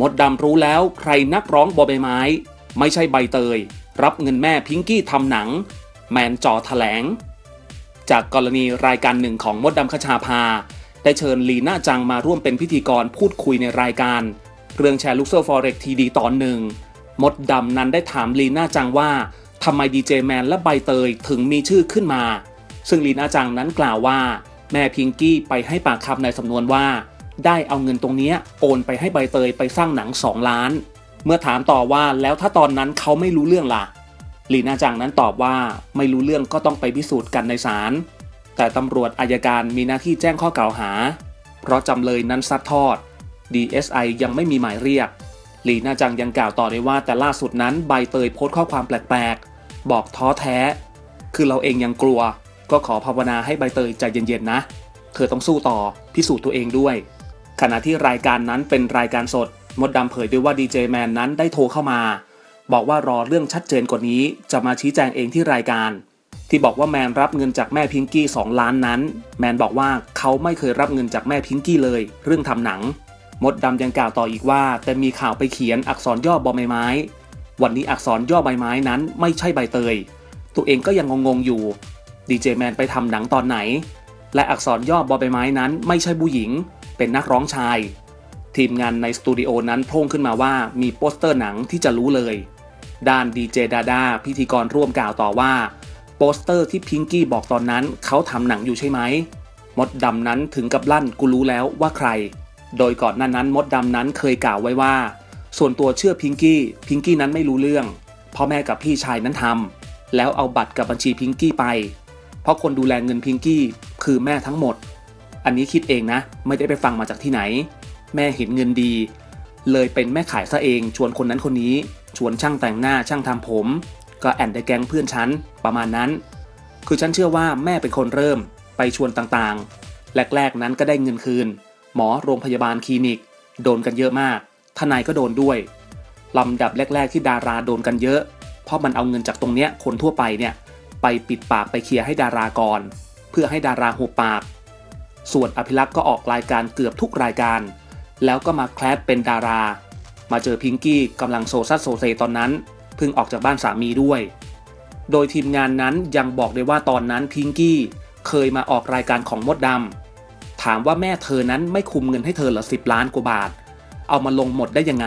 มดดำรู้แล้วใครนักร้องบอใบไม้ ไม่ใช่ใบเตย รับเงินแม่พิงกี้ทำหนัง แมนจอแถลง จากกรณีรายการหนึ่งของมดดำคชาพาได้เชิญลีน่าจังมาร่วมเป็นพิธีกรพูดคุยในรายการ เรื่องแชร์ลูกโซ่ฟอเร็กทีดีตอนหนึ่ง มดดำนั้นได้ถามลีน่าจังว่าทำไมดีเจแมนและใบเตยถึงมีชื่อขึ้นมา ซึ่งลีน่าจังนั้นกล่าวว่า แม่พิงกี้ไปให้ปากคำในสำนวนว่า ได้เอาเงินตรงนี้โอนไปให้ใบเตยไปสร้างหนัง 2 ล้าน เมื่อถามต่อว่าแล้วถ้าตอนนั้นเขาไม่รู้เรื่องล่ะลีน่าจังนั้นตอบว่าไม่รู้เรื่องก็ต้องไปพิสูจน์กันในศาลแต่ตำรวจอายการมีหน้าที่แจ้งข้อกล่าวหา เพราะจำเลยนั้นซัดทอด DSI ยังไม่มีหมายเรียกลีน่าจังยังกล่าวต่อได้ว่าแต่ล่าสุดนั้นใบเตยโพสต์ข้อความแปลกๆ บอกท้อแท้ คือเราเองยังกลัว ก็ขอภาวนาให้ใบเตยใจเย็นๆนะ เธอต้องสู้ต่อพิสูจน์ตัวเองด้วย ขณะที่รายการนั้นเป็นรายการสด มดดำเผยด้วยว่าดีเจแมนนั้นได้โทรเข้ามา บอกว่ารอเรื่องชัดเจนกว่านี้ จะมาชี้แจงเองที่รายการ ที่บอกว่าแมนรับเงินจากแม่พิงกี้ 2 ล้านนั้น แมนบอกว่าเขาไม่เคยรับเงินจากแม่พิงกี้เลย เรื่องทำหนัง มดดำยังกล่าวต่ออีกว่า แต่มีข่าวไปเขียนอักษรย่อบอใบไม้ วันนี้อักษรย่อใบไม้นั้นไม่ใช่ใบเตย ตัวเองก็ยังงงๆอยู่ดีเจแมนไปทำหนังตอนไหน และอักษรย่อบอใบไม้นั้นไม่ใช่ผู้หญิง เป็นนักร้องชาย ทีมงานในสตูดิโอนั้นโพร่งขึ้นมาว่ามีโปสเตอร์หนังที่จะรู้เลย ด้านดีเจดาดาพิธีกรร่วมกล่าวต่อว่า โปสเตอร์ที่พิงกี้บอกตอนนั้นเขาทำหนังอยู่ใช่ไหมมดดำนั้นถึงกับลั่นกูรู้แล้วว่าใคร โดยก่อนหน้านั้นมดดำนั้นเคยกล่าวไว้ว่า ส่วนตัวเชื่อพิงกี้ พิงกี้นั้นไม่รู้เรื่องพ่อแม่กับพี่ชายนั้นทำแล้วเอาบัตรกับบัญชีพิงกี้ไป เพราะคนดูแลเงินพิงกี้ คือแม่ทั้งหมด อันนี้คิดเองนะ ไม่ได้ไปฟังมาจากที่ไหน แม่เห็นเงินดี เลยเป็นแม่ขายซะเองชวนคนนั้นคนนี้ ชวนช่างแต่งหน้าช่างทำผม ก็แอนในแก๊งเพื่อนฉันประมาณนั้น คือฉันเชื่อว่าแม่เป็นคนเริ่มไปชวนต่างๆ แรกๆนั้นก็ได้เงินคืน หมอโรงพยาบาลคลินิก โดนกันเยอะมาก ทนายก็โดนด้วยลำดับแรก ๆ ที่ดาราโดนกันเยอะ เพราะมันเอาเงินจากตรงเนี้ยคนทั่วไปเนี่ยไปปิดปากไปเคลียร์ให้ดาราก่อน พื่อให้ดาราหุบปาก ส่วนอภิรักษ์ก็ออกรายการเกือบทุกรายการ แล้วก็มาแคลสเป็นดารา มาเจอพิงกี้กำลังโซซัสโซเซตอนนั้นเพิ่งออกจากบ้านสามีด้วย โดยทีมงานนั้นยังบอกได้ว่าตอนนั้นพิงกี้เคยมาออกรายการของมดดำถามว่าแม่เธอนั้นไม่คุมเงินให้เธอเหรอสิบล้านกว่าบาท เอามาลงหมดได้ยังไง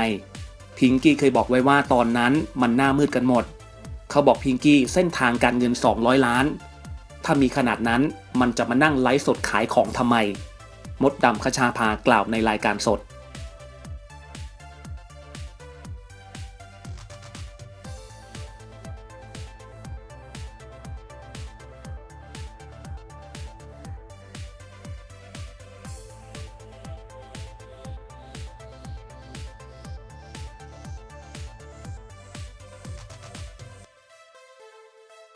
พิงกี้เคยบอกไว้ว่าตอนนั้นมันหน้ามืดกันหมด เขาบอกพิงกี้เส้นทางการเงิน 200 ล้าน ถ้ามีขนาดนั้นมันจะมานั่งไลฟ์สดขายของทำไม มดดำคชาพากล่าวในรายการสด